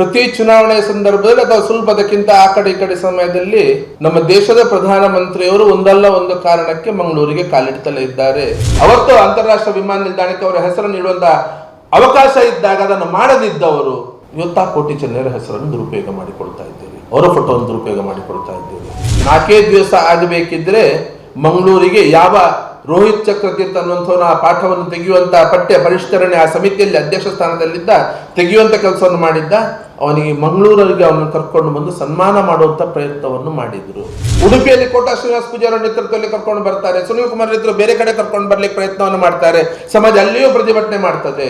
ಪ್ರತಿ ಚುನಾವಣೆಯ ಸಂದರ್ಭದಲ್ಲಿ ಅಥವಾ ಸ್ವಲ್ಪ ಅದಕ್ಕಿಂತ ಆ ಕಡೆ ಈ ಕಡೆ ಸಮಯದಲ್ಲಿ ನಮ್ಮ ದೇಶದ ಪ್ರಧಾನ ಮಂತ್ರಿಯವರು ಒಂದಲ್ಲ ಒಂದು ಕಾರಣಕ್ಕೆ ಮಂಗಳೂರಿಗೆ ಕಾಲಿಡ್ತಲೇ ಇದ್ದಾರೆ. ಅವತ್ತು ಅಂತಾರಾಷ್ಟ್ರೀಯ ವಿಮಾನ ನಿಲ್ದಾಣಕ್ಕೆ ಅವರ ಹೆಸರನ್ನು ಇಡುವಂತ ಅವಕಾಶ ಇದ್ದಾಗ ಅದನ್ನು ಮಾಡದಿದ್ದವರು ಇವತ್ತು ಕೋಟಿ ಚೆನ್ನೈರ ಹೆಸರನ್ನು ದುರುಪಯೋಗ ಮಾಡಿಕೊಳ್ತಾ ಇದ್ದೀರಿ ಅವರ ಫೋಟೋವನ್ನು ದುರುಪಯೋಗ ಮಾಡಿಕೊಳ್ತಾ ಇದ್ದೀರಿ ನಾಲ್ಕೇ ದಿವಸ ಆಗಬೇಕಿದ್ರೆ ಮಂಗಳೂರಿಗೆ ಯಾವ ರೋಹಿತ್ ಚಕ್ರತೀರ್ಥ ಆ ಪಾಠವನ್ನು ತೆಗೆಯುವಂತಹ ಪಠ್ಯ ಪರಿಷ್ಕರಣೆ ಆ ಸಮಿತಿಯಲ್ಲಿ ಅಧ್ಯಕ್ಷ ಸ್ಥಾನದಲ್ಲಿದ್ದ, ತೆಗೆಯುವಂತ ಕೆಲಸವನ್ನು ಮಾಡಿದ್ದ ಅವನಿಗೆ ಮಂಗಳೂರಿಗೆ ಅವನು ಕರ್ಕೊಂಡು ಬಂದು ಸನ್ಮಾನ ಮಾಡುವಂತ ಪ್ರಯತ್ನವನ್ನು ಮಾಡಿದ್ರು. ಉಡುಪಿಯಲ್ಲಿ ಕೋಟಾ ಶ್ರೀನಿವಾಸ ಪೂಜಾರ ನೇತೃತ್ವದಲ್ಲಿ ಕರ್ಕೊಂಡು ಬರ್ತಾರೆ. ಸುನೀಲ್ ಕುಮಾರ್ ನೇತೃತ್ವ ಬೇರೆ ಕಡೆ ಕರ್ಕೊಂಡು ಬರ್ಲಿಕ್ಕೆ ಪ್ರಯತ್ನವನ್ನು ಮಾಡ್ತಾರೆ. ಸಮಾಜ ಅಲ್ಲಿಯೂ ಪ್ರತಿಭಟನೆ ಮಾಡ್ತದೆ.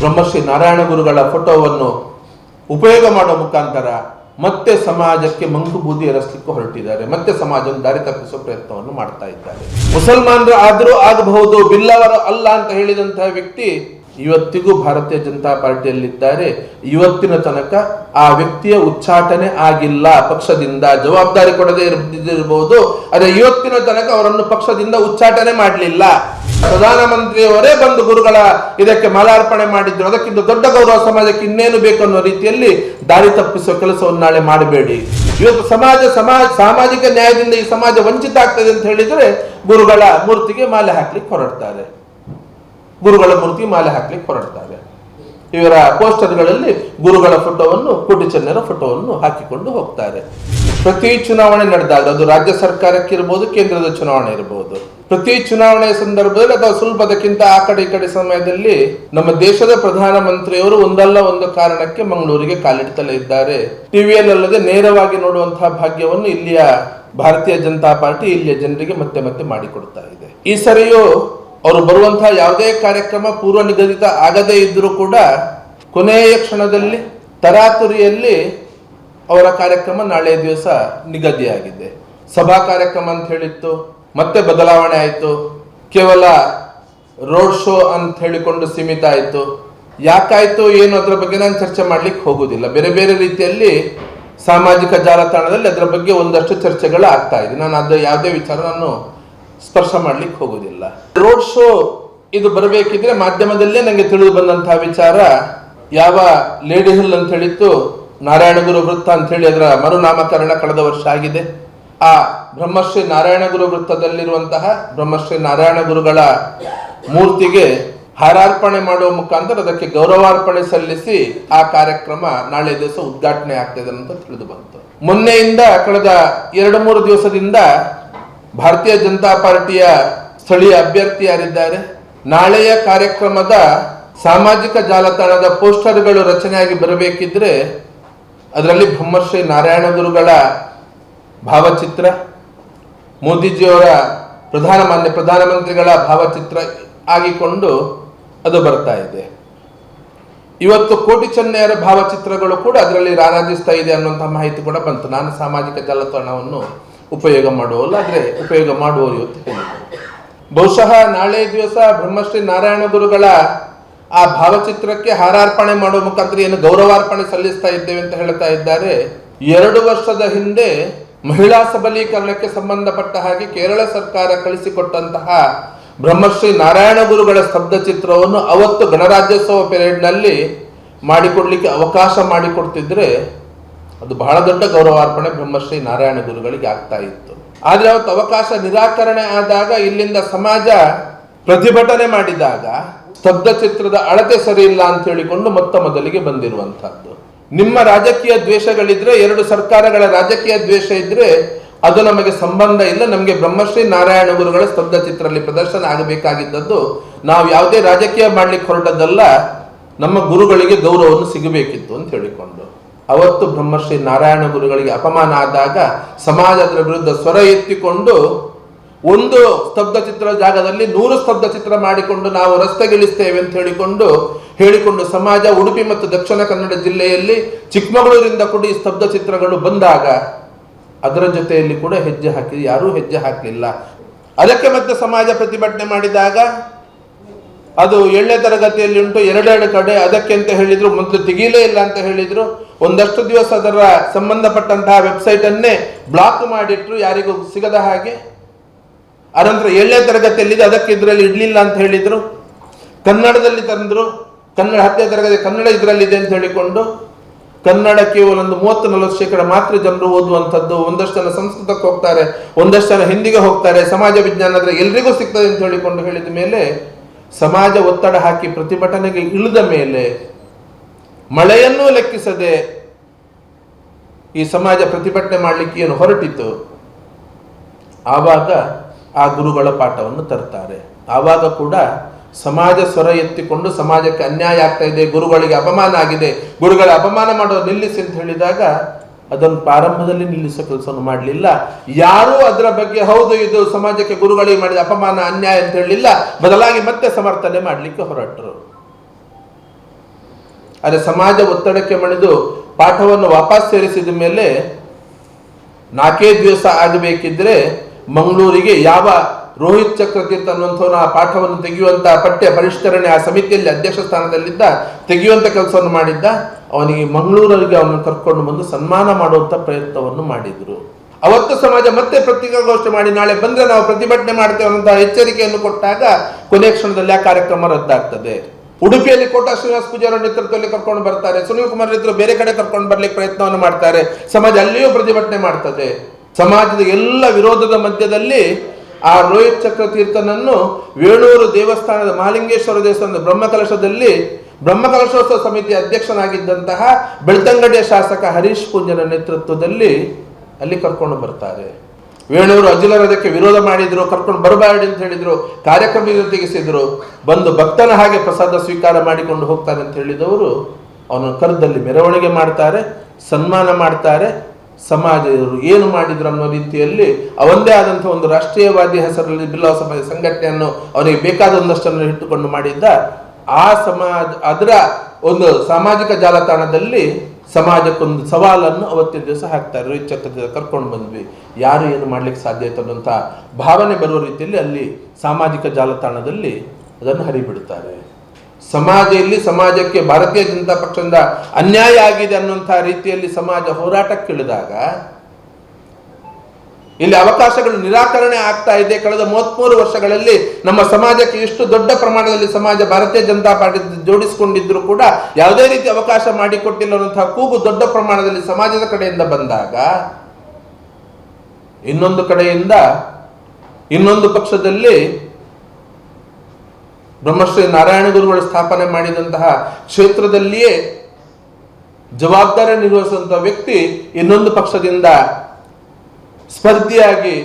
ಬ್ರಹ್ಮಶ್ರೀ ನಾರಾಯಣ ಗುರುಗಳ ಫೋಟೋವನ್ನು ಉಪಯೋಗ ಮಾಡೋ ಮುಖಾಂತರ ಮತ್ತೆ ಸಮಾಜಕ್ಕೆ ಮಂಗು ಬೂದಿ ಎರಸ್ಲಿಕ್ಕೆ ಹೊರಟಿದ್ದಾರೆ. ಮತ್ತೆ ಸಮಾಜವನ್ನು ದಾರಿ ತಪ್ಪಿಸುವ ಪ್ರಯತ್ನವನ್ನು ಮಾಡ್ತಾ ಇದ್ದಾರೆ. ಮುಸಲ್ಮಾನರು ಆದರೂ ಆಗಬಹುದು, ಬಿಲ್ಲವರು ಅಲ್ಲ ಅಂತ ಹೇಳಿದಂತಹ ವ್ಯಕ್ತಿ ಇವತ್ತಿಗೂ ಭಾರತೀಯ ಜನತಾ ಪಾರ್ಟಿಯಲ್ಲಿದ್ದಾರೆ. ಇವತ್ತಿನ ತನಕ ಆ ವ್ಯಕ್ತಿಯ ಉಚ್ಚಾಟನೆ ಆಗಿಲ್ಲ. ಪಕ್ಷದಿಂದ ಜವಾಬ್ದಾರಿ ಕೊಡದೆ ಇರಬಹುದು ಅದೇ ಇವತ್ತಿನ ತನಕ ಅವರನ್ನು ಪಕ್ಷದಿಂದ ಉಚ್ಚಾಟನೆ ಮಾಡಲಿಲ್ಲ. ಪ್ರಧಾನಮಂತ್ರಿಯವರೇ ಬಂದು ಗುರುಗಳ ಇದಕ್ಕೆ ಮಾಲಾರ್ಪಣೆ ಮಾಡಿದ್ರು. ಅದಕ್ಕಿಂತ ದೊಡ್ಡ ಗೌರವ ಸಮಾಜಕ್ಕೆ ಇನ್ನೇನು ಬೇಕು ಅನ್ನೋ ರೀತಿಯಲ್ಲಿ ದಾರಿ ತಪ್ಪಿಸುವ ಕೆಲಸವನ್ನು ನಾಳೆ ಮಾಡಬೇಡಿ. ಇವತ್ತು ಸಮಾಜ ಸಮಾಜ, ಸಾಮಾಜಿಕ ನ್ಯಾಯದಿಂದ ಈ ಸಮಾಜ ವಂಚಿತ ಆಗ್ತದೆ ಅಂತ ಹೇಳಿದ್ರೆ ಗುರುಗಳ ಮೂರ್ತಿಗೆ ಮಾಲೆ ಹಾಕ್ಲಿಕ್ಕೆ ಹೊರಡ್ತಾರೆ. ಗುರುಗಳ ಮೂರ್ತಿ ಮಾಲೆ ಹಾಕ್ಲಿಕ್ಕೆ ಹೊರಡ್ತಾರೆ. ಇವರ ಪೋಸ್ಟರ್ಗಳಲ್ಲಿ ಗುರುಗಳ ಫೋಟೋವನ್ನು ಕೋಟಿ ಚೆನ್ನರ ಫೋಟೋವನ್ನು ಹಾಕಿಕೊಂಡು ಹೋಗ್ತಾರೆ. ಪ್ರತಿ ಚುನಾವಣೆ ನಡೆದಾಗ ಅದು ರಾಜ್ಯ ಸರ್ಕಾರಕ್ಕೆ ಇರಬಹುದು ಕೇಂದ್ರದ ಚುನಾವಣೆ ಇರಬಹುದು ಪ್ರತಿ ಚುನಾವಣೆಯ ಸಂದರ್ಭದಲ್ಲಿ ಅಥವಾ ಸ್ವಲ್ಪ ಅದಕ್ಕಿಂತ ಆ ಕಡೆ ಈ ಕಡೆ ಸಮಯದಲ್ಲಿ ನಮ್ಮ ದೇಶದ ಪ್ರಧಾನ ಮಂತ್ರಿಯವರು ಒಂದಲ್ಲ ಒಂದು ಕಾರಣಕ್ಕೆ ಮಂಗಳೂರಿಗೆ ಕಾಲಿಡ್ತಲೇ ಇದ್ದಾರೆ. ಟಿವಿಯಲ್ಲದೆ ನೇರವಾಗಿ ನೋಡುವಂತಹ ಭಾಗ್ಯವನ್ನು ಇಲ್ಲಿಯ ಭಾರತೀಯ ಜನತಾ ಪಾರ್ಟಿ, ಇಲ್ಲಿಯ ಜನರಿಗೆ ಮತ್ತೆ ಮತ್ತೆ ಮಾಡಿಕೊಡ್ತಾ ಇದೆ. ಈ ಸರಿಯೂ ಅವರು ಬರುವಂತಹ ಯಾವುದೇ ಕಾರ್ಯಕ್ರಮ ಪೂರ್ವ ನಿಗದಿತ ಆಗದೇ ಇದ್ದರೂ ಕೂಡ ಕೊನೆಯ ಕ್ಷಣದಲ್ಲಿ ತರಾತುರಿಯಲ್ಲಿ ಅವರ ಕಾರ್ಯಕ್ರಮ ನಾಳೆ ದಿವಸ ನಿಗದಿಯಾಗಿದೆ. ಸಭಾ ಕಾರ್ಯಕ್ರಮ ಅಂತ ಹೇಳಿತ್ತು, ಮತ್ತೆ ಬದಲಾವಣೆ ಆಯಿತು. ಕೇವಲ ರೋಡ್ ಶೋ ಅಂತ ಹೇಳಿಕೊಂಡು ಸೀಮಿತ ಆಯಿತು. ಯಾಕಾಯ್ತು, ಏನು ಅದರ ಬಗ್ಗೆ ನಾನು ಚರ್ಚೆ ಮಾಡ್ಲಿಕ್ಕೆ ಹೋಗುದಿಲ್ಲ. ಬೇರೆ ಬೇರೆ ರೀತಿಯಲ್ಲಿ ಸಾಮಾಜಿಕ ಜಾಲತಾಣದಲ್ಲಿ ಅದರ ಬಗ್ಗೆ ಒಂದಷ್ಟು ಚರ್ಚೆಗಳು ಆಗ್ತಾ ಇದೆ. ನಾನು ಅದರ ಯಾವುದೇ ವಿಚಾರ ನಾನು ಸ್ಪರ್ಶ ಮಾಡ್ಲಿಕ್ಕೆ ಹೋಗುದಿಲ್ಲ. ರೋಡ್ ಶೋ ಇದು ಬರಬೇಕಿದ್ರೆ ಮಾಧ್ಯಮದಲ್ಲೇ ನನಗೆ ತಿಳಿದು ಬಂದಂತಹ ವಿಚಾರ, ಯಾವ ಲೇಡಿ ಹಿಲ್ ಅಂತ ಹೇಳಿತ್ತು ನಾರಾಯಣಗುರು ವೃತ್ತ ಅಂತ ಹೇಳಿ ಅದರ ಮರುನಾಮಕರಣ ಕಳೆದ ವರ್ಷ ಆಗಿದೆ. ಆ ಬ್ರಹ್ಮಶ್ರೀ ನಾರಾಯಣಗುರು ವೃತ್ತದಲ್ಲಿರುವಂತಹ ಬ್ರಹ್ಮಶ್ರೀ ನಾರಾಯಣ ಗುರುಗಳ ಮೂರ್ತಿಗೆ ಹಾರಾರ್ಪಣೆ ಮಾಡುವ ಮುಖಾಂತರ ಅದಕ್ಕೆ ಗೌರವಾರ್ಪಣೆ ಸಲ್ಲಿಸಿ ಆ ಕಾರ್ಯಕ್ರಮ ನಾಳೆ ದಿವಸ ಉದ್ಘಾಟನೆ ಆಗ್ತದೆ ಅಂತ ತಿಳಿದು ಬಂತು. ಮೊನ್ನೆಯಿಂದ ಕಳೆದ ಎರಡು ಮೂರು ದಿವಸದಿಂದ ಭಾರತೀಯ ಜನತಾ ಪಾರ್ಟಿಯ ಸ್ಥಳೀಯ ಅಭ್ಯರ್ಥಿ ಯಾರಿದ್ದಾರೆ? ನಾಳೆಯ ಕಾರ್ಯಕ್ರಮದ ಸಾಮಾಜಿಕ ಜಾಲತಾಣದ ಪೋಸ್ಟರ್ಗಳು ರಚನೆಯಾಗಿ ಬರಬೇಕಿದ್ರೆ ಅದರಲ್ಲಿ ಬ್ರಹ್ಮಶ್ರೀ ನಾರಾಯಣ ಗುರುಗಳ ಭಾವಚಿತ್ರ, ಮೋದಿಜಿಯವರ ಪ್ರಧಾನ ಮಾನ್ಯ ಪ್ರಧಾನಮಂತ್ರಿಗಳ ಭಾವಚಿತ್ರ ಆಗಿಕೊಂಡು ಅದು ಬರ್ತಾ ಇದೆ. ಇವತ್ತು ಕೋಟಿ ಚೆನ್ನೈಯರ ಭಾವಚಿತ್ರಗಳು ಕೂಡ ಅದರಲ್ಲಿ ರಾರಾಜಿಸ್ತಾ ಇದೆ ಅನ್ನುವಂಥ ಮಾಹಿತಿ ಕೂಡ ಬಂತು. ನಾನು ಸಾಮಾಜಿಕ ಜಾಲತಾಣವನ್ನು ಉಪಯೋಗ ಮಾಡುವಲ್ಲ ಆದರೆ ಉಪಯೋಗ ಮಾಡುವವರು ಇವತ್ತು ಹೇಳಿದರು ಬಹುಶಃ ನಾಳೆ ದಿವಸ ಬ್ರಹ್ಮಶ್ರೀ ನಾರಾಯಣ ಗುರುಗಳ ಆ ಭಾವಚಿತ್ರಕ್ಕೆ ಹಾರಾರ್ಪಣೆ ಮಾಡುವ ಮುಖಾಂತರ ಏನು ಗೌರವಾರ್ಪಣೆ ಸಲ್ಲಿಸ್ತಾ ಇದ್ದೇವೆ ಅಂತ ಹೇಳ್ತಾ ಇದ್ದಾರೆ. ಎರಡು ವರ್ಷದ ಹಿಂದೆ ಮಹಿಳಾ ಸಬಲೀಕರಣಕ್ಕೆ ಸಂಬಂಧಪಟ್ಟ ಹಾಗೆ ಕೇರಳ ಸರ್ಕಾರ ಕಳಿಸಿಕೊಟ್ಟಂತಹ ಬ್ರಹ್ಮಶ್ರೀ ನಾರಾಯಣ ಗುರುಗಳ ಸ್ತಬ್ಧ ಚಿತ್ರವನ್ನು ಅವತ್ತು ಗಣರಾಜ್ಯೋತ್ಸವ ಪೆರೇಡ್ನಲ್ಲಿ ಮಾಡಿಕೊಡ್ಲಿಕ್ಕೆ ಅವಕಾಶ ಮಾಡಿಕೊಡ್ತಿದ್ರೆ ಅದು ಬಹಳ ದೊಡ್ಡ ಗೌರವಾರ್ಪಣೆ ಬ್ರಹ್ಮಶ್ರೀ ನಾರಾಯಣ ಗುರುಗಳಿಗೆ ಆಗ್ತಾ ಇತ್ತು. ಆದ್ರೆ ಅವತ್ತು ಅವಕಾಶ ನಿರಾಕರಣೆ ಆದಾಗ ಇಲ್ಲಿಂದ ಸಮಾಜ ಪ್ರತಿಭಟನೆ ಮಾಡಿದಾಗ ಸ್ತಬ್ಧ ಚಿತ್ರದ ಅಳತೆ ಸರಿ ಇಲ್ಲ ಅಂತ ಹೇಳಿಕೊಂಡು ಮೊತ್ತ ಮೊದಲಿಗೆ ಬಂದಿರುವಂತಹದ್ದು ನಿಮ್ಮ ರಾಜಕೀಯ ದ್ವೇಷಗಳಿದ್ರೆ, ಎರಡು ಸರ್ಕಾರಗಳ ರಾಜಕೀಯ ದ್ವೇಷ ಇದ್ರೆ ಅದು ನಮಗೆ ಸಂಬಂಧ ಇಲ್ಲ. ನಮಗೆ ಬ್ರಹ್ಮಶ್ರೀ ನಾರಾಯಣ ಗುರುಗಳ ಸ್ತಬ್ಧ ಚಿತ್ರದಲ್ಲಿ ಪ್ರದರ್ಶನ ಆಗಬೇಕಾಗಿದ್ದದ್ದು ನಾವು ಯಾವುದೇ ರಾಜಕೀಯ ಮಾಡ್ಲಿಕ್ಕೆ ಹೊರಟದ್ದಲ್ಲ, ನಮ್ಮ ಗುರುಗಳಿಗೆ ಗೌರವವನ್ನು ಸಿಗಬೇಕಿತ್ತು ಅಂತ ಹೇಳಿಕೊಂಡು. ಅವತ್ತು ಬ್ರಹ್ಮಶ್ರೀ ನಾರಾಯಣ ಗುರುಗಳಿಗೆ ಅಪಮಾನ ಆದಾಗ ಸಮಾಜದ ವಿರುದ್ಧ ಸ್ವರ ಎತ್ತಿಕೊಂಡು ಒಂದು ಸ್ತಬ್ಧ ಚಿತ್ರ ಜಾಗದಲ್ಲಿ ನೂರು ಸ್ತಬ್ಧ ಚಿತ್ರ ಮಾಡಿಕೊಂಡು ನಾವು ರಸ್ತೆಗಿಳಿಸ್ತೇವೆ ಅಂತ ಹೇಳಿಕೊಂಡು ಹೇಳಿಕೊಂಡು ಸಮಾಜ, ಉಡುಪಿ ಮತ್ತು ದಕ್ಷಿಣ ಕನ್ನಡ ಜಿಲ್ಲೆಯಲ್ಲಿ ಚಿಕ್ಕಮಗಳೂರಿಂದ ಕೂಡ ಈ ಸ್ತಬ್ಧ ಚಿತ್ರಗಳು ಬಂದಾಗ ಅದರ ಜೊತೆಯಲ್ಲಿ ಕೂಡ ಹೆಜ್ಜೆ ಹಾಕಿ, ಯಾರೂ ಹೆಜ್ಜೆ ಹಾಕಲಿಲ್ಲ ಅದಕ್ಕೆ ಮತ್ತೆ ಸಮಾಜ ಪ್ರತಿಭಟನೆ ಮಾಡಿದಾಗ ಅದು ಏಳನೇ ತರಗತಿಯಲ್ಲಿ ಉಂಟು, ಎರಡೆರಡು ಕಡೆ ಅದಕ್ಕೆ ಅಂತ ಹೇಳಿದ್ರು, ಮೊದಲು ತೆಗೀಲೇ ಇಲ್ಲ ಅಂತ ಹೇಳಿದ್ರು. ಒಂದಷ್ಟು ದಿವಸ ಅದರ ಸಂಬಂಧಪಟ್ಟಂತಹ ವೆಬ್ಸೈಟ್ ಅನ್ನೇ ಬ್ಲಾಕ್ ಮಾಡಿಟ್ರು ಯಾರಿಗೂ ಸಿಗದ ಹಾಗೆ. ಅನಂತರ ಏಳನೇ ತರಗತಿಯಲ್ಲಿದೆ, ಅದಕ್ಕೆ ಇದರಲ್ಲಿ ಇಡಲಿಲ್ಲ ಅಂತ ಹೇಳಿದ್ರು. ಕನ್ನಡದಲ್ಲಿ ತಂದ್ರು, ಕನ್ನಡ ಹತ್ತನೇ ತರಗತಿ ಕನ್ನಡ ಇದರಲ್ಲಿದೆ ಅಂತ ಹೇಳಿಕೊಂಡು, ಕನ್ನಡ ಕೇವಲ ಒಂದು ಮೂವತ್ತು ನಲವತ್ತು ಶೇಕಡ ಮಾತ್ರ ಜನರು ಓದುವಂಥದ್ದು, ಒಂದಷ್ಟು ಜನ ಸಂಸ್ಕೃತಕ್ಕೆ ಹೋಗ್ತಾರೆ, ಒಂದಷ್ಟು ಜನ ಹಿಂದಿಗೆ ಹೋಗ್ತಾರೆ, ಸಮಾಜ ವಿಜ್ಞಾನ ಅಂದ್ರೆ ಎಲ್ರಿಗೂ ಸಿಗ್ತದೆ ಅಂತ ಹೇಳಿಕೊಂಡು ಹೇಳಿದ ಮೇಲೆ, ಸಮಾಜ ಒತ್ತಡ ಹಾಕಿ ಪ್ರತಿಭಟನೆಗೆ ಇಳಿದ ಮೇಲೆ, ಮಳೆಯನ್ನೂ ಲೆಕ್ಕಿಸದೆ ಈ ಸಮಾಜ ಪ್ರತಿಭಟನೆ ಮಾಡಲಿಕ್ಕೆ ಏನು ಹೊರಟಿತು ಆವಾಗ ಆ ಗುರುಗಳ ಪಾಠವನ್ನು ತರ್ತಾರೆ ಆವಾಗ ಕೂಡ ಸಮಾಜ ಸ್ವರ ಎತ್ತಿಕೊಂಡು ಸಮಾಜಕ್ಕೆ ಅನ್ಯಾಯ ಆಗ್ತಾ ಇದೆ, ಗುರುಗಳಿಗೆ ಅಪಮಾನ ಆಗಿದೆ, ಗುರುಗಳ ಅಪಮಾನ ಮಾಡೋದು ನಿಲ್ಲಿಸಿ ಅಂತ ಹೇಳಿದಾಗ ಅದನ್ನು ಪ್ರಾರಂಭದಲ್ಲಿ ನಿಲ್ಲಿಸೋ ಕೆಲಸವನ್ನು ಮಾಡಲಿಲ್ಲ. ಯಾರೂ ಅದರ ಬಗ್ಗೆ ಹೌದು ಇದು ಸಮಾಜಕ್ಕೆ ಗುರುಗಳಿಗೆ ಮಾಡಿದ ಅಪಮಾನ, ಅನ್ಯಾಯ ಅಂತ ಹೇಳಲಿಲ್ಲ. ಬದಲಾಗಿ ಮತ್ತೆ ಸಮರ್ಥನೆ ಮಾಡಲಿಕ್ಕೆ ಹೊರಟರು. ಆದರೆ ಸಮಾಜ ಒತ್ತಡಕ್ಕೆ ಮಣಿದು ಪಾಠವನ್ನು ವಾಪಸ್ ಸೇರಿಸಿದ ಮೇಲೆ ನಾಲ್ಕೇ ದಿವಸ ಆಗಬೇಕಿದ್ರೆ ಮಂಗಳೂರಿಗೆ ಯಾವ ರೋಹಿತ್ ಚಕ್ರತೀರ್ಥ ಅನ್ನುವಂಥವನು ಆ ಪಾಠವನ್ನು ತೆಗೆಯುವಂಥ ಪಠ್ಯ ಪರಿಷ್ಕರಣೆ ಆ ಸಮಿತಿಯಲ್ಲಿ ಅಧ್ಯಕ್ಷ ಸ್ಥಾನದಲ್ಲಿದ್ದ ತೆಗೆಯುವಂಥ ಕೆಲಸವನ್ನು ಮಾಡಿದ್ದ, ಅವನಿಗೆ ಮಂಗಳೂರಿಗೆ ಅವನನ್ನು ಕರ್ಕೊಂಡು ಬಂದು ಸನ್ಮಾನ ಮಾಡುವಂತ ಪ್ರಯತ್ನವನ್ನು ಮಾಡಿದ್ರು. ಅವತ್ತು ಸಮಾಜ ಮತ್ತೆ ಪತ್ರಿಕಾಗೋಷ್ಠಿ ಮಾಡಿ, ನಾಳೆ ಬಂದ್ರೆ ನಾವು ಪ್ರತಿಭಟನೆ ಮಾಡ್ತೇವೆ ಅನ್ನುವಂತಹ ಎಚ್ಚರಿಕೆಯನ್ನು ಕೊಟ್ಟಾಗ ಕೊನೆ ಕ್ಷಣದಲ್ಲಿ ಆ ಕಾರ್ಯಕ್ರಮ ರದ್ದಾಗ್ತದೆ. ಉಡುಪಿಯಲ್ಲಿ ಕೋಟ ಶ್ರೀನಿವಾಸ ಪೂಜಾರ ನೇತೃತ್ವದಲ್ಲಿ ಕರ್ಕೊಂಡು ಬರ್ತಾರೆ. ಸುನೀಲ್ ಕುಮಾರ್ ನೇತೃತ್ವ ಬೇರೆ ಕಡೆ ಕರ್ಕೊಂಡು ಬರ್ಲಿಕ್ಕೆ ಪ್ರಯತ್ನವನ್ನು ಮಾಡ್ತಾರೆ. ಸಮಾಜ ಅಲ್ಲಿಯೂ ಪ್ರತಿಭಟನೆ ಮಾಡ್ತದೆ. ಸಮಾಜದ ಎಲ್ಲ ವಿರೋಧದ ಮಧ್ಯದಲ್ಲಿ ಆ ರೋಹಿತ್ ಚಕ್ರತೀರ್ಥನನ್ನು ವೇಣೂರು ದೇವಸ್ಥಾನದ ಮಹಾಲಿಂಗೇಶ್ವರ ದೇವಸ್ಥಾನದ ಬ್ರಹ್ಮಕಲಶದಲ್ಲಿ ಬ್ರಹ್ಮಕಲಶೋತ್ಸವ ಸಮಿತಿಯ ಅಧ್ಯಕ್ಷನಾಗಿದ್ದಂತಹ ಬೆಳ್ತಂಗಡಿಯ ಶಾಸಕ ಹರೀಶ್ ಪೂಂಜನ ನೇತೃತ್ವದಲ್ಲಿ ಅಲ್ಲಿ ಕರ್ಕೊಂಡು ಬರ್ತಾರೆ. ವೇಣೂರು ಅಜಿಲರ್ ಅದಕ್ಕೆ ವಿರೋಧ ಮಾಡಿದ್ರು, ಕರ್ಕೊಂಡು ಬರಬೇಡಿ ಅಂತ ಹೇಳಿದ್ರು ಕಾರ್ಯಕ್ರಮ ತೆಗೆಸಿದ್ರು. ಬಂದು ಭಕ್ತನ ಹಾಗೆ ಪ್ರಸಾದ ಸ್ವೀಕಾರ ಮಾಡಿಕೊಂಡು ಹೋಗ್ತಾರೆ ಅಂತ ಹೇಳಿದವರು, ಅವನ ಕರದಲ್ಲಿ ಮೆರವಣಿಗೆ ಮಾಡ್ತಾರೆ, ಸನ್ಮಾನ ಮಾಡ್ತಾರೆ. ಸಮಾಜ ಏನು ಮಾಡಿದ್ರು ಅನ್ನೋ ರೀತಿಯಲ್ಲಿ ಅವಂದೇ ಆದಂಥ ಒಂದು ರಾಷ್ಟ್ರೀಯವಾದಿ ಹೆಸರಲ್ಲಿ ಬಿಲ್ಲವ ಸಮಾಜ ಸಂಘಟನೆಯನ್ನು ಅವನಿಗೆ ಬೇಕಾದ ಒಂದಷ್ಟನ್ನು ಇಟ್ಟುಕೊಂಡು ಮಾಡಿದ್ದ, ಆ ಸಮಾಜ, ಅದರ ಒಂದು ಸಾಮಾಜಿಕ ಜಾಲತಾಣದಲ್ಲಿ ಸಮಾಜಕ್ಕೊಂದು ಸವಾಲನ್ನು ಅವತ್ತಿನ ದಿವಸ ಹಾಕ್ತಾರೆ. ರೋಹಿತ್ ಚಕ್ರದಿಂದ ಕರ್ಕೊಂಡು ಬಂದ್ವಿ. ಯಾರು ಏನು ಮಾಡ್ಲಿಕ್ಕೆ ಸಾಧ್ಯ ಆಯ್ತು ಅನ್ನೋಂಥ ಭಾವನೆ ಬರುವ ರೀತಿಯಲ್ಲಿ ಅಲ್ಲಿ ಸಾಮಾಜಿಕ ಜಾಲತಾಣದಲ್ಲಿ ಅದನ್ನು ಹರಿಬಿಡ್ತಾರೆ ಸಮಾಜದಲ್ಲಿ, ಸಮಾಜಕ್ಕೆ ಭಾರತೀಯ ಜನತಾ ಪಕ್ಷದಿಂದ ಅನ್ಯಾಯ ಆಗಿದೆ ಅನ್ನುವಂಥ ರೀತಿಯಲ್ಲಿ ಸಮಾಜ ಹೋರಾಟಕ್ಕಿಳಿದಾಗ ಇಲ್ಲಿ ಅವಕಾಶಗಳು ನಿರಾಕರಣೆ ಆಗ್ತಾ ಇದೆ. ಕಳೆದ ಮೂವತ್ಮೂರು ವರ್ಷಗಳಲ್ಲಿ ನಮ್ಮ ಸಮಾಜಕ್ಕೆ ಇಷ್ಟು ದೊಡ್ಡ ಪ್ರಮಾಣದಲ್ಲಿ ಸಮಾಜ ಭಾರತೀಯ ಜನತಾ ಪಾರ್ಟಿ ಜೋಡಿಸಿಕೊಂಡಿದ್ರು ಕೂಡ ಯಾವುದೇ ರೀತಿ ಅವಕಾಶ ಮಾಡಿಕೊಟ್ಟಿಲ್ಲ ಅನ್ನುವಂತಹ ಕೂಗು ದೊಡ್ಡ ಪ್ರಮಾಣದಲ್ಲಿ ಸಮಾಜದ ಕಡೆಯಿಂದ ಬಂದಾಗ ಇನ್ನೊಂದು ಕಡೆಯಿಂದ ಇನ್ನೊಂದು ಪಕ್ಷದಲ್ಲಿ ಬ್ರಹ್ಮಶ್ರೀ ನಾರಾಯಣ ಗುರುಗಳು ಸ್ಥಾಪನೆ ಮಾಡಿದಂತಹ ಕ್ಷೇತ್ರದಲ್ಲಿಯೇ ಜವಾಬ್ದಾರಿ ನಿರ್ವಹಿಸುವಂತಹ ವ್ಯಕ್ತಿ ಇನ್ನೊಂದು ಪಕ್ಷದಿಂದ ಸ್ಪರ್ಧಿಯಾಗಿ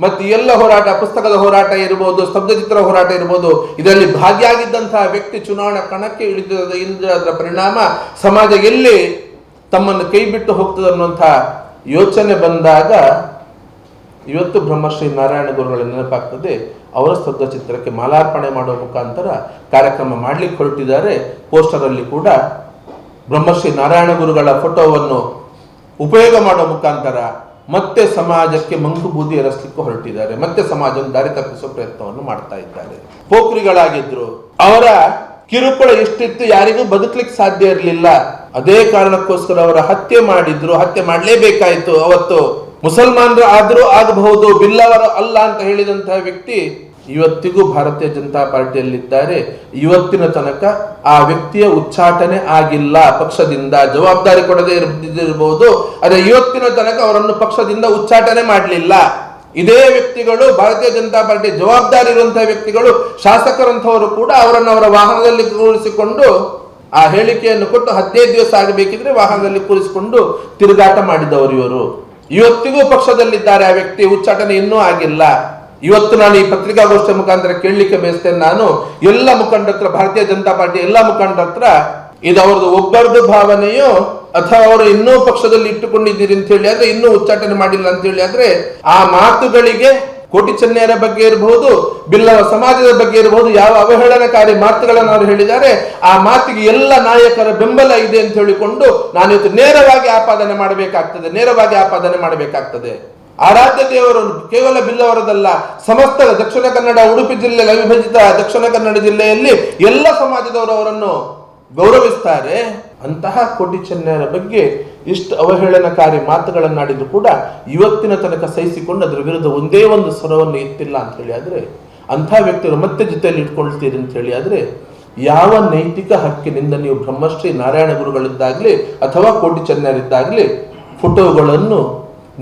ಮತ್ತೆ ಎಲ್ಲ ಹೋರಾಟ, ಪುಸ್ತಕದ ಹೋರಾಟ ಇರಬಹುದು ಸ್ತಬ್ಧಚಿತ್ರ ಹೋರಾಟ ಇರಬಹುದು ಇದರಲ್ಲಿ ಭಾಗಿಯಾಗಿದ್ದಂತಹ ವ್ಯಕ್ತಿ ಚುನಾವಣಾ ಕಣಕ್ಕೆ ಇಳಿದ ಇಳಿದಿರೋದ್ರ ಪರಿಣಾಮ ಸಮಾಜ ಎಲ್ಲಿ ತಮ್ಮನ್ನು ಕೈ ಬಿಟ್ಟು ಹೋಗ್ತದೆ ಅನ್ನುವಂಥ ಯೋಚನೆ ಬಂದಾಗ ಇವತ್ತು ಬ್ರಹ್ಮಶ್ರೀ ನಾರಾಯಣ ಗುರುಗಳ ನೆನಪಾಗ್ತದೆ, ಅವರ ಸ್ತಬ್ಧ ಚಿತ್ರಕ್ಕೆ ಮಾಲಾರ್ಪಣೆ ಮಾಡುವ ಮುಖಾಂತರ ಕಾರ್ಯಕ್ರಮ ಮಾಡಲಿಕ್ಕೆ ಹೊರಟಿದ್ದಾರೆ. ಪೋಸ್ಟರ್ ಅಲ್ಲಿ ಕೂಡ ಬ್ರಹ್ಮಶ್ರೀ ನಾರಾಯಣ ಗುರುಗಳ ಫೋಟೋವನ್ನು ಉಪಯೋಗ ಮಾಡುವ ಮುಖಾಂತರ ಮತ್ತೆ ಸಮಾಜಕ್ಕೆ ಮಂಕು ಬೂದಿ ಎರಸ್ಲಿಕ್ಕೆ ಹೊರಟಿದ್ದಾರೆ. ಮತ್ತೆ ಸಮಾಜ ದಾರಿ ತಪ್ಪಿಸುವ ಪ್ರಯತ್ನವನ್ನು ಮಾಡ್ತಾ ಇದ್ದಾರೆ. ಪೋಕ್ರಿಗಳಾಗಿದ್ರು ಅವರ ಕಿರುಕುಳ ಎಷ್ಟಿತ್ತು ಯಾರಿಗೂ ಬದುಕಲಿಕ್ಕೆ ಸಾಧ್ಯ ಇರಲಿಲ್ಲ. ಅದೇ ಕಾರಣಕ್ಕೋಸ್ಕರ ಅವರ ಹತ್ಯೆ ಮಾಡಿದ್ರು. ಹತ್ಯೆ ಮಾಡಲೇಬೇಕಾಯಿತು. ಅವತ್ತು ಮುಸಲ್ಮಾನರು ಆದ್ರೂ ಆಗಬಹುದು, ಬಿಲ್ಲವರು ಅಲ್ಲ ಅಂತ ಹೇಳಿದಂತಹ ವ್ಯಕ್ತಿ ಇವತ್ತಿಗೂ ಭಾರತೀಯ ಜನತಾ ಪಾರ್ಟಿಯಲ್ಲಿದ್ದಾರೆ. ಇವತ್ತಿನ ತನಕ ಆ ವ್ಯಕ್ತಿಯ ಉಚ್ಚಾಟನೆ ಆಗಿಲ್ಲ. ಪಕ್ಷದಿಂದ ಜವಾಬ್ದಾರಿ ಕೊಡದೆ ಇರಬಹುದು ಆದರೆ ಇವತ್ತಿನ ತನಕ ಅವರನ್ನು ಪಕ್ಷದಿಂದ ಉಚ್ಚಾಟನೆ ಮಾಡಲಿಲ್ಲ. ಇದೇ ವ್ಯಕ್ತಿಗಳು, ಭಾರತೀಯ ಜನತಾ ಪಾರ್ಟಿ ಜವಾಬ್ದಾರಿ ಇರುವಂತಹ ವ್ಯಕ್ತಿಗಳು ಶಾಸಕರಂತವರು ಕೂಡ ಅವರನ್ನು ಅವರ ವಾಹನದಲ್ಲಿ ಕೂರಿಸಿಕೊಂಡು ಆ ಹೇಳಿಕೆಯನ್ನು ಕೊಟ್ಟು ಹದಿನೈದು ದಿವಸ ಆಗಬೇಕಿದ್ರೆ ವಾಹನದಲ್ಲಿ ಕೂರಿಸಿಕೊಂಡು ತಿರುಗಾಟ ಮಾಡಿದವರು ಇವರು. ಇವತ್ತಿಗೂ ಪಕ್ಷದಲ್ಲಿದ್ದಾರೆ ಆ ವ್ಯಕ್ತಿ, ಉಚ್ಚಾಟನೆ ಇನ್ನೂ ಆಗಿಲ್ಲ. ಇವತ್ತು ನಾನು ಈ ಪತ್ರಿಕಾಗೋಷ್ಠಿ ಮುಖಾಂತರ ಕೇಳಲಿಕ್ಕೆ ಬಯಸ್ತೇನೆ ನಾನು ಎಲ್ಲ ಮುಖಂಡರ ಹತ್ರ ಭಾರತೀಯ ಜನತಾ ಪಾರ್ಟಿ ಎಲ್ಲ ಮುಖಂಡರ ಹತ್ರ ಇದು ಅವ್ರದ್ದು ಒಬ್ಬರದು ಭಾವನೆಯೋ ಅಥವಾ ಅವರು ಇನ್ನೂ ಪಕ್ಷದಲ್ಲಿ ಇಟ್ಟುಕೊಂಡಿದ್ದೀರಿ ಅಂತ ಹೇಳಿ ಆದ್ರೆ ಇನ್ನೂ ಉಚ್ಚಾಟನೆ ಮಾಡಿಲ್ಲ ಅಂತ ಹೇಳಿ ಆದ್ರೆ ಆ ಮಾತುಗಳಿಗೆ ಕೋಟಿ ಚೆನ್ನೈಯರ ಬಗ್ಗೆ ಇರಬಹುದು ಬಿಲ್ಲವ ಸಮಾಜದ ಬಗ್ಗೆ ಇರಬಹುದು, ಯಾವ ಅವಹೇಳನಕಾರಿ ಮಾತುಗಳನ್ನು ಅವರು ಹೇಳಿದ್ದಾರೆ, ಆ ಮಾತಿಗೆ ಎಲ್ಲ ನಾಯಕರ ಬೆಂಬಲ ಇದೆ ಅಂತ ಹೇಳಿಕೊಂಡು ನಾನು ಇವತ್ತು ನೇರವಾಗಿ ಆಪಾದನೆ ಮಾಡಬೇಕಾಗ್ತದೆ, ನೇರವಾಗಿ ಆಪಾದನೆ ಮಾಡಬೇಕಾಗ್ತದೆ. ಆರಾಧ್ಯ ದೇವರು ಕೇವಲ ಬಿಲ್ಲವರದಲ್ಲ, ಸಮಸ್ತ ದಕ್ಷಿಣ ಕನ್ನಡ, ಉಡುಪಿ ಜಿಲ್ಲೆ, ಅವಿಭಜಿತ ದಕ್ಷಿಣ ಕನ್ನಡ ಜಿಲ್ಲೆಯಲ್ಲಿ ಎಲ್ಲ ಸಮಾಜದವರು ಅವರನ್ನು ಗೌರವಿಸ್ತಾರೆ. ಅಂತಹ ಕೋಟಿ ಚೆನ್ನೈಯರ ಬಗ್ಗೆ ಇಷ್ಟು ಅವಹೇಳನಕಾರಿ ಮಾತುಗಳನ್ನಾಡಿದ್ರು ಕೂಡ ಇವತ್ತಿನ ತನಕ ಸಹಿಸಿಕೊಂಡು ಅದರ ವಿರುದ್ಧ ಒಂದೇ ಒಂದು ಸ್ವರವನ್ನು ಎತ್ತಿಲ್ಲ ಅಂತ ಹೇಳಿ ಆದರೆ, ಅಂಥ ವ್ಯಕ್ತಿಗಳು ಮತ್ತೆ ಜೊತೆಯಲ್ಲಿ ಇಟ್ಕೊಳ್ತೀರಿ ಅಂತ ಹೇಳಿ ಆದರೆ, ಯಾವ ನೈತಿಕ ಹಕ್ಕಿನಿಂದ ನೀವು ಬ್ರಹ್ಮಶ್ರೀ ನಾರಾಯಣ ಗುರುಗಳಿದ್ದಾಗಲಿ ಅಥವಾ ಕೋಟಿ ಚೆನ್ನರಿದ್ದಾಗಲಿ ಫೋಟೋಗಳನ್ನು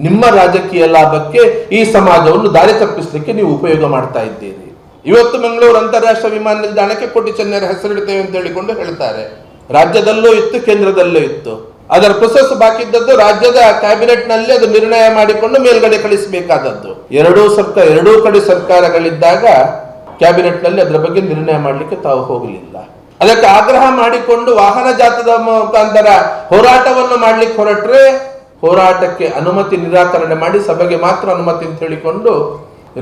ನಿಮ್ಮ ರಾಜಕೀಯ ಲಾಭಕ್ಕೆ ಈ ಸಮಾಜವನ್ನು ದಾರಿ ತಪ್ಪಿಸಲಿಕ್ಕೆ ನೀವು ಉಪಯೋಗ ಮಾಡ್ತಾ ಇದ್ದೀರಿ. ಇವತ್ತು ಮಂಗಳೂರು ಅಂತಾರಾಷ್ಟ್ರೀಯ ವಿಮಾನ ನಿಲ್ದಾಣಕ್ಕೆ ಕೋಟಿ ಚೆನ್ನರ ಹೆಸರಿಡ್ತೇವೆ ಅಂತ ಹೇಳಿಕೊಂಡು ಹೇಳ್ತಾರೆ. ರಾಜ್ಯದಲ್ಲೂ ಇತ್ತು, ಕೇಂದ್ರದಲ್ಲೂ ಇತ್ತು. ಅದರ ಪ್ರೊಸೆಸ್ ಬಾಕಿ ಇದ್ದದ್ದು ರಾಜ್ಯದ ಕ್ಯಾಬಿನೆಟ್ನಲ್ಲಿ ಅದು ನಿರ್ಣಯ ಮಾಡಿಕೊಂಡು ಮೇಲ್ಗಡೆ ಕಳಿಸಬೇಕಾದದ್ದು. ಎರಡೂ ಸರ್ಕಾರ ಎರಡೂ ಕಡೆ ಸರ್ಕಾರಗಳಿದ್ದಾಗ ಕ್ಯಾಬಿನೆಟ್ನಲ್ಲಿ ಅದರ ಬಗ್ಗೆ ನಿರ್ಣಯ ಮಾಡಲಿಕ್ಕೆ ತಾವು ಹೋಗಲಿಲ್ಲ. ಅದಕ್ಕೆ ಆಗ್ರಹ ಮಾಡಿಕೊಂಡು ವಾಹನ ಜಾತದ ಮುಖಾಂತರ ಹೋರಾಟವನ್ನು ಮಾಡ್ಲಿಕ್ಕೆ ಹೊರಟ್ರೆ ಹೋರಾಟಕ್ಕೆ ಅನುಮತಿ ನಿರಾಕರಣೆ ಮಾಡಿ ಸಭೆಗೆ ಮಾತ್ರ ಅನುಮತಿ ಅಂತ ಹೇಳಿಕೊಂಡು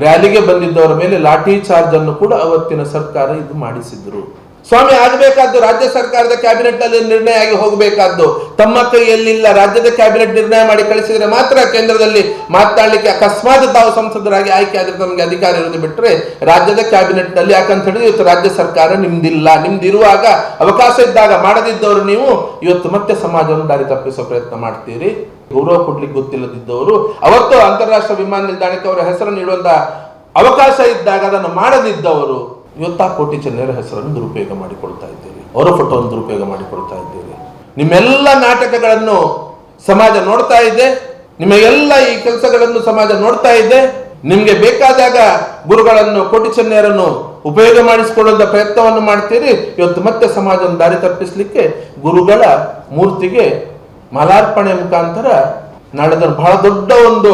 ರ್ಯಾಲಿಗೆ ಬಂದಿದ್ದವರ ಮೇಲೆ ಲಾಠಿ ಚಾರ್ಜ್ ಅನ್ನು ಕೂಡ ಅವತ್ತಿನ ಸರ್ಕಾರ ಇದು ಮಾಡಿಸಿದ್ರು. ಸ್ವಾಮಿ, ಆಗಬೇಕಾದ್ದು ರಾಜ್ಯ ಸರ್ಕಾರದ ಕ್ಯಾಬಿನೆಟ್ನಲ್ಲಿ ನಿರ್ಣಯ ಆಗಿ ಹೋಗಬೇಕಾದ್ದು. ತಮ್ಮ ಕೈಯಲ್ಲಿಲ್ಲ ರಾಜ್ಯದ ಕ್ಯಾಬಿನೆಟ್ ನಿರ್ಣಯ ಮಾಡಿ ಕಳಿಸಿದ್ರೆ ಮಾತ್ರ ಕೇಂದ್ರದಲ್ಲಿ ಮಾತನಾಡಲಿಕ್ಕೆ ಅಕಸ್ಮಾತ್ ತಾವು ಸಂಸದರಾಗಿ ಆಯ್ಕೆ ಆದ್ರೆ ನಮ್ಗೆ ಅಧಿಕಾರ ಇರೋದು ಬಿಟ್ರೆ ರಾಜ್ಯದ ಕ್ಯಾಬಿನೆಟ್ನಲ್ಲಿ ಯಾಕಂತ ಹೇಳಿದ್ರೆ ಇವತ್ತು ರಾಜ್ಯ ಸರ್ಕಾರ ನಿಮ್ದಿಲ್ಲ. ನಿಮ್ದಿರುವಾಗ ಅವಕಾಶ ಇದ್ದಾಗ ಮಾಡದಿದ್ದವರು ನೀವು, ಇವತ್ತು ಮತ್ತೆ ಸಮಾಜವನ್ನು ದಾರಿ ತಪ್ಪಿಸೋ ಪ್ರಯತ್ನ ಮಾಡ್ತೀರಿ. ಗೌರವ ಕೊಡ್ಲಿಕ್ಕೆ ಗೊತ್ತಿಲ್ಲದಿದ್ದವರು. ಅವತ್ತು ಅಂತಾರಾಷ್ಟ್ರೀಯ ವಿಮಾನ ನಿಲ್ದಾಣಕ್ಕೆ ಅವರ ಹೆಸರನ್ನು ಇಡುವಂತ ಅವಕಾಶ ಇದ್ದಾಗ ಅದನ್ನು ಮಾಡದಿದ್ದವರು. ಇವತ್ತು ಆ ಕೋಟಿ ಚೆನ್ನರ ಹೆಸರನ್ನು ದುರುಪಯೋಗ ಮಾಡಿಕೊಳ್ತಾ ಇದ್ದೀರಿ. ಅವರ ಫೋಟೋವನ್ನು ದುರುಪಯೋಗ ಮಾಡಿಕೊಳ್ತಾ ಇದ್ದೀರಿ. ನಿಮ್ಮೆಲ್ಲ ನಾಟಕಗಳನ್ನು ಸಮಾಜ ನೋಡ್ತಾ ಇದೆ. ನಿಮಗೆಲ್ಲ ಈ ಕೆಲಸಗಳನ್ನು ಸಮಾಜ ನೋಡ್ತಾ ಇದೆ. ನಿಮಗೆ ಬೇಕಾದಾಗ ಗುರುಗಳನ್ನು, ಕೋಟಿ ಉಪಯೋಗ ಮಾಡಿಸಿಕೊಳ್ಳುವಂತ ಪ್ರಯತ್ನವನ್ನು ಮಾಡ್ತೀರಿ. ಇವತ್ತು ಮತ್ತೆ ಸಮಾಜವನ್ನು ದಾರಿ ತಪ್ಪಿಸಲಿಕ್ಕೆ ಗುರುಗಳ ಮೂರ್ತಿಗೆ ಮಾಲಾರ್ಪಣೆ ಮುಖಾಂತರ ನಾಳೆ ಬಹಳ ದೊಡ್ಡ ಒಂದು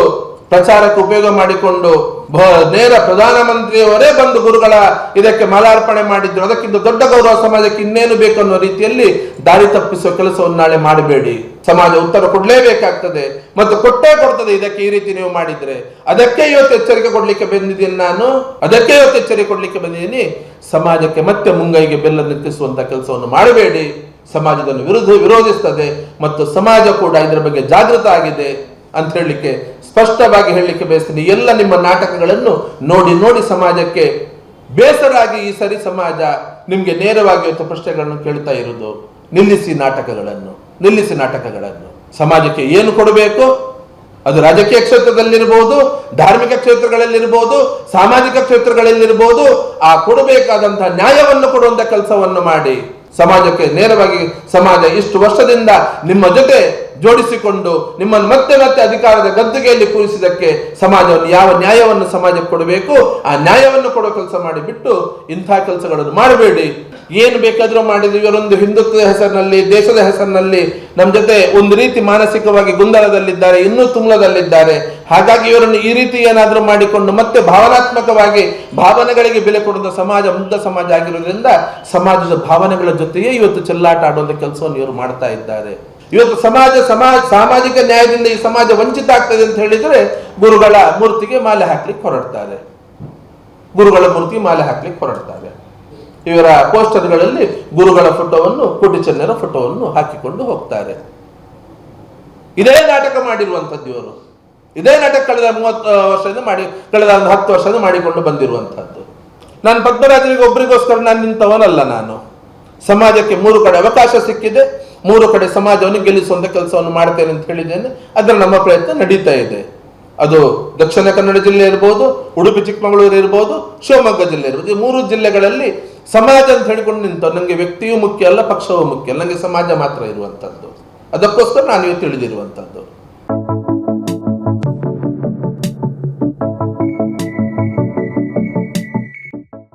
ಪ್ರಚಾರಕ್ಕೆ ಉಪಯೋಗ ಮಾಡಿಕೊಂಡು ನೇರ ನೇರ ಪ್ರಧಾನಮಂತ್ರಿಯವರೇ ಬಂದು ಗುರುಗಳ ಇದಕ್ಕೆ ಮಾಲಾರ್ಪಣೆ ಮಾಡಿದ್ರು. ಅದಕ್ಕಿಂತ ದೊಡ್ಡ ಗೌರವ ಸಮಾಜಕ್ಕೆ ಇನ್ನೇನು ಬೇಕು ಅನ್ನೋ ರೀತಿಯಲ್ಲಿ ದಾರಿ ತಪ್ಪಿಸುವ ಕೆಲಸವನ್ನು ನಾಳೆ ಮಾಡಬೇಡಿ. ಸಮಾಜ ಉತ್ತರ ಕೊಡಲೇಬೇಕಾಗ್ತದೆ. ಮತ್ತು ಕೊಟ್ಟೇ ಕೊಡ್ತದೆ. ಇದಕ್ಕೆ ಈ ರೀತಿ ನೀವು ಮಾಡಿದ್ರೆ. ಅದಕ್ಕೆ ಇವತ್ತು ಎಚ್ಚರಿಕೆ ಕೊಡ್ಲಿಕ್ಕೆ ಬಂದಿದ್ದೀನಿ ನಾನು. ಅದಕ್ಕೆ ಇವತ್ತು ಎಚ್ಚರಿಕೆ ಕೊಡ್ಲಿಕ್ಕೆ ಬಂದಿದ್ದೀನಿ. ಸಮಾಜಕ್ಕೆ ಮತ್ತೆ ಮುಂಗೈಗೆ ಬೆಲ್ಲ ನಿಂತಿಸುವಂತ ಕೆಲಸವನ್ನು ಮಾಡಬೇಡಿ. ಸಮಾಜದಲ್ಲಿ ವಿರುದ್ಧ ವಿರೋಧಿಸ್ತದೆ. ಮತ್ತು ಸಮಾಜ ಕೂಡ ಇದರ ಬಗ್ಗೆ ಜಾಗೃತ ಆಗಿದೆ. ಅಂತ ಹೇಳಲಿಕ್ಕೆ, ಸ್ಪಷ್ಟವಾಗಿ ಹೇಳಲಿಕ್ಕೆ ಬಯಸ್ತೀನಿ. ಎಲ್ಲ ನಿಮ್ಮ ನಾಟಕಗಳನ್ನು ನೋಡಿ ನೋಡಿ ಸಮಾಜಕ್ಕೆ ಬೇಸರಾಗಿ ಈ ಸರಿ ಸಮಾಜ ನಿಮ್ಗೆ ನೇರವಾಗಿ ಪ್ರಶ್ನೆಗಳನ್ನು ಕೇಳ್ತಾ ಇರೋದು ನಿಲ್ಲಿಸಿ ನಾಟಕಗಳನ್ನು ನಿಲ್ಲಿಸಿ ನಾಟಕಗಳನ್ನು. ಸಮಾಜಕ್ಕೆ ಏನು ಕೊಡಬೇಕು? ಅದು ರಾಜಕೀಯ ಕ್ಷೇತ್ರದಲ್ಲಿರ್ಬೋದು, ಧಾರ್ಮಿಕ ಕ್ಷೇತ್ರಗಳಲ್ಲಿರ್ಬೋದು, ಸಾಮಾಜಿಕ ಕ್ಷೇತ್ರಗಳಲ್ಲಿರ್ಬೋದು, ಆ ಕೊಡಬೇಕಾದಂತಹ ನ್ಯಾಯವನ್ನು ಕೊಡುವಂತ ಕೆಲಸವನ್ನು ಮಾಡಿ. ಸಮಾಜಕ್ಕೆ ನೇರವಾಗಿ, ಸಮಾಜ ಇಷ್ಟು ವರ್ಷದಿಂದ ನಿಮ್ಮ ಜೊತೆ ಜೋಡಿಸಿಕೊಂಡು ನಿಮ್ಮನ್ನು ಮತ್ತೆ ಮತ್ತೆ ಅಧಿಕಾರದ ಗದ್ದುಗೆಯಲ್ಲಿ ಕೂರಿಸಿದಕ್ಕೆ ಸಮಾಜವನ್ನು, ಯಾವ ನ್ಯಾಯವನ್ನು ಸಮಾಜಕ್ಕೆ ಕೊಡಬೇಕು, ಆ ನ್ಯಾಯವನ್ನು ಕೊಡೋ ಕೆಲಸ ಮಾಡಿಬಿಟ್ಟು ಇಂಥ ಕೆಲಸಗಳನ್ನು ಮಾಡಬೇಡಿ. ಏನು ಬೇಕಾದರೂ ಮಾಡಿದ್ರು ಇವರೊಂದು ಹಿಂದುತ್ವದ ಹೆಸರಿನಲ್ಲಿ, ದೇಶದ ಹೆಸರಿನಲ್ಲಿ, ನಮ್ಮ ಜೊತೆ ಒಂದು ರೀತಿ ಮಾನಸಿಕವಾಗಿ ಗೊಂದಲದಲ್ಲಿದ್ದಾರೆ, ಇನ್ನೂ ತುಮ್ಲದಲ್ಲಿದ್ದಾರೆ ಹಾಗಾಗಿ ಇವರನ್ನು ಈ ರೀತಿ ಏನಾದರೂ ಮಾಡಿಕೊಂಡು ಮತ್ತೆ ಭಾವನಾತ್ಮಕವಾಗಿ ಭಾವನೆಗಳಿಗೆ ಬೆಲೆ ಕೊಡುವ ಸಮಾಜ, ಮುಗ್ಧ ಸಮಾಜ ಆಗಿರೋದ್ರಿಂದ ಸಮಾಜದ ಭಾವನೆಗಳ ಜೊತೆಯೇ ಇವತ್ತು ಚೆಲ್ಲಾಟ ಆಡುವಂಥ ಕೆಲಸವನ್ನು ಇವರು ಮಾಡ್ತಾ ಇದ್ದಾರೆ. ಇವತ್ತು ಸಮಾಜ ಸಮಾಜ, ಸಾಮಾಜಿಕ ನ್ಯಾಯದಿಂದ ಈ ಸಮಾಜ ವಂಚಿತ ಆಗ್ತದೆ ಅಂತ ಹೇಳಿದ್ರೆ ಗುರುಗಳ ಮೂರ್ತಿಗೆ ಮಾಲೆ ಹಾಕ್ಲಿಕ್ಕೆ ಹೊರಡ್ತಾರೆ. ಗುರುಗಳ ಮೂರ್ತಿಗೆ ಮಾಲೆ ಹಾಕ್ಲಿಕ್ಕೆ ಹೊರಡ್ತಾರೆ. ಇವರ ಪೋಸ್ಟರ್ಗಳಲ್ಲಿ ಗುರುಗಳ ಫೋಟೋವನ್ನು, ಕೋಟಿ ಚೆನ್ನರ ಫೋಟೋವನ್ನು ಹಾಕಿಕೊಂಡು ಹೋಗ್ತಾರೆ. ಇದೇ ನಾಟಕ ಮಾಡಿರುವಂಥದ್ದು ಇವರು. ಇದೇ ನಾಟಕ ಕಳೆದ ಮೂವತ್ತು ವರ್ಷದಿಂದ ಮಾಡಿ, ಕಳೆದ ಒಂದು ಹತ್ತು ವರ್ಷದಿಂದ ಮಾಡಿಕೊಂಡು ಬಂದಿರುವಂಥದ್ದು. ನಾನು ಪದ್ಮರಾಜರಿಗೆ ಒಬ್ಬರಿಗೋಸ್ಕರ ನಾನು ನಿಂತವನಲ್ಲ ನಾನು. ಸಮಾಜಕ್ಕೆ ಮೂರು ಕಡೆ ಅವಕಾಶ ಸಿಕ್ಕಿದೆ, ಮೂರು ಕಡೆ ಸಮಾಜವನ್ನು ಗೆಲ್ಲಿಸುವಂತ ಕೆಲಸವನ್ನು ಮಾಡ್ತೇನೆ ಅಂತ ಹೇಳಿದ್ದೇನೆ. ಅದರ ನಮ್ಮ ಪ್ರಯತ್ನ ನಡೀತಾ ಇದೆ. ಅದು ದಕ್ಷಿಣ ಕನ್ನಡ ಜಿಲ್ಲೆ ಇರ್ಬೋದು, ಉಡುಪಿ, ಚಿಕ್ಕಮಗಳೂರು ಇರ್ಬೋದು, ಶಿವಮೊಗ್ಗ ಜಿಲ್ಲೆ ಇರ್ಬೋದು. ಈ ಮೂರು ಜಿಲ್ಲೆಗಳಲ್ಲಿ ಸಮಾಜ ಅಂತ ಹೇಳಿಕೊಂಡು ನಿಂತ ನನಗೆ ವ್ಯಕ್ತಿಯೂ ಮುಖ್ಯ ಅಲ್ಲ, ಪಕ್ಷವೂ ಮುಖ್ಯ ನನಗೆ ಸಮಾಜ ಮಾತ್ರ ಇರುವಂಥದ್ದು ಅದಕ್ಕೋಸ್ಕರ ನಾನು ಇವತ್ತು ತಿಳಿದಿರುವಂಥದ್ದು